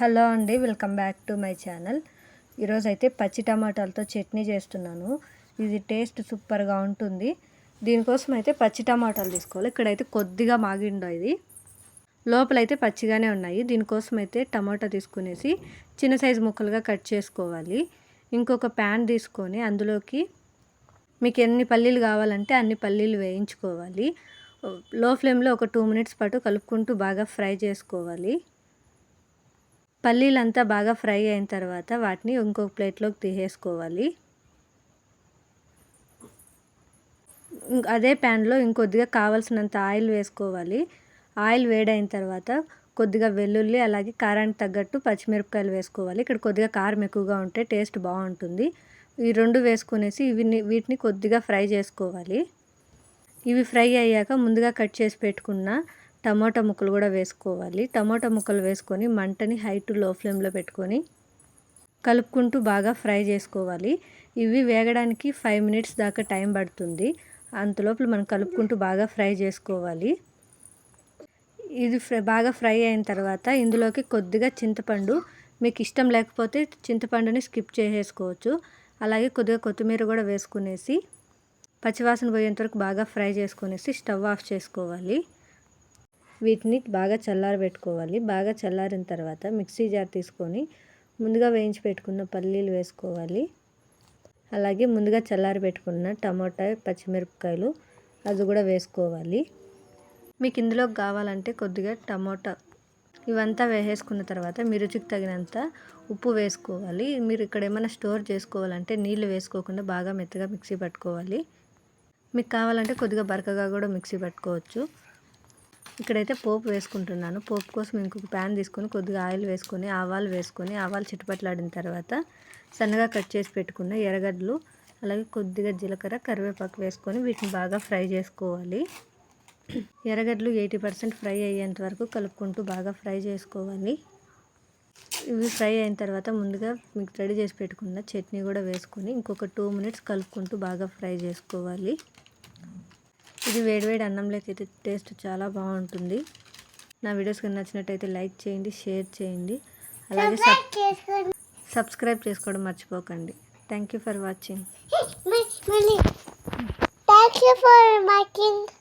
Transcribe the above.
Hello అండి welcome back to my channel. ఈరోజు అయితే పచ్చి టమాటాలతో చట్నీ చేస్తున్నాను. ఇది టేస్ట్ సూపర్గా ఉంటుంది. దీనికోసం అయితే పచ్చి టమాటాలు తీసుకోవాలి. ఇక్కడైతే కొద్దిగా మాగిండో ఇది. లోపలైతే పచ్చిగానే ఉన్నాయి. దీనికోసం అయితే టమాటా తీసుకునేసి చిన్న సైజు ముక్కలుగా కట్ చేసుకోవాలి. ఇంకొక ప్యాన్ తీసుకొని అందులోకి మీకు ఎన్ని పల్లీలు కావాలంటే అన్ని పల్లీలు వేయించుకోవాలి. లో ఫ్లేమ్లో ఒక టూ మినిట్స్ పాటు కలుపుకుంటూ బాగా ఫ్రై చేసుకోవాలి. పల్లీలంతా బాగా ఫ్రై అయిన తర్వాత వాటిని ఇంకొక ప్లేట్లోకి తీసేసుకోవాలి. అదే ప్యాన్లో ఇంకొద్దిగా కావాల్సినంత ఆయిల్ వేసుకోవాలి. ఆయిల్ వేడైన తర్వాత కొద్దిగా వెల్లుల్లి అలాగే కారానికి తగ్గట్టు పచ్చిమిరపకాయలు వేసుకోవాలి. ఇక్కడ కొద్దిగా కారం ఎక్కువగా ఉంటే టేస్ట్ బాగుంటుంది. ఈ రెండు వేసుకునేసి ఇవి వీటిని కొద్దిగా ఫ్రై చేసుకోవాలి. ఇవి ఫ్రై అయ్యాక ముందుగా కట్ చేసి పెట్టుకున్న టమాటా ముక్కలు కూడా వేసుకోవాలి. టమాటా ముక్కలు వేసుకొని మంటని హై టు లో ఫ్లేమ్లో పెట్టుకొని కలుపుకుంటూ బాగా ఫ్రై చేసుకోవాలి. ఇవి వేగడానికి ఫైవ్ మినిట్స్ దాకా టైం పడుతుంది. అంతలోపల మనం కలుపుకుంటూ బాగా ఫ్రై చేసుకోవాలి. ఇది ఫ్రై బాగా ఫ్రై అయిన తర్వాత ఇందులోకి కొద్దిగా చింతపండు మీకు ఇష్టం లేకపోతే చింతపండుని స్కిప్ చేసేసుకోవచ్చు. అలాగే కొద్దిగా కొత్తిమీర కూడా వేసుకునేసి పచ్చివాసన పోయేంత వరకు బాగా ఫ్రై చేసుకునేసి స్టవ్ ఆఫ్ చేసుకోవాలి. వీటిని బాగా చల్లారబెట్టుకోవాలి బాగా చల్లారిన తర్వాత మిక్సీ జార్ తీసుకొని ముందుగా వేయించి పెట్టుకున్న పల్లీలు వేసుకోవాలి. అలాగే ముందుగా చల్లారి పెట్టుకున్న టమాటా పచ్చిమిరపకాయలు అది కూడా వేసుకోవాలి. మీకు ఇందులో కావాలంటే కొద్దిగా టమాటా ఇవంతా వేసేసుకున్న తర్వాత మీ రుచికి తగినంత ఉప్పు వేసుకోవాలి. మీరు ఇక్కడ ఏమైనా స్టోర్ చేసుకోవాలంటే నీళ్ళు వేసుకోకుండా బాగా మెత్తగా మిక్సీ పట్టుకోవాలి. మీకు కావాలంటే కొద్దిగా బరకగా కూడా మిక్సీ పట్టుకోవచ్చు. ఇక్కడైతే పోపు వేసుకుంటున్నాను. పోపు కోసం ఇంకొక ప్యాన్ తీసుకొని కొద్దిగా ఆయిల్ వేసుకొని ఆవాలు వేసుకొని ఆవాలు చిట్టుపట్లాడిన తర్వాత సన్నగా కట్ చేసి పెట్టుకున్న ఎర్రగడ్డలు అలాగే కొద్దిగా జీలకర్ర కరివేపాకు వేసుకొని వీటిని బాగా ఫ్రై చేసుకోవాలి. ఎర్రగడ్డలు ఎయిటీ పర్సెంట్ ఫ్రై అయ్యేంత వరకు కలుపుకుంటూ బాగా ఫ్రై చేసుకోవాలి. ఇవి ఫ్రై అయిన తర్వాత ముందుగా మీకు రెడీ చేసి పెట్టుకున్న చట్నీ కూడా వేసుకొని ఇంకొక టూ మినిట్స్ కలుపుకుంటూ బాగా ఫ్రై చేసుకోవాలి. ఇది వేడివేడి అన్నంలోకి అయితే టేస్ట్ చాలా బాగుంటుంది. నా వీడియోస్ కానీ నచ్చినట్టయితే లైక్ చేయండి షేర్ చేయండి. అలాగే సబ్స్క్రైబ్ చేసుకోవడం మర్చిపోకండి. Thank you for watching Thank you for watching.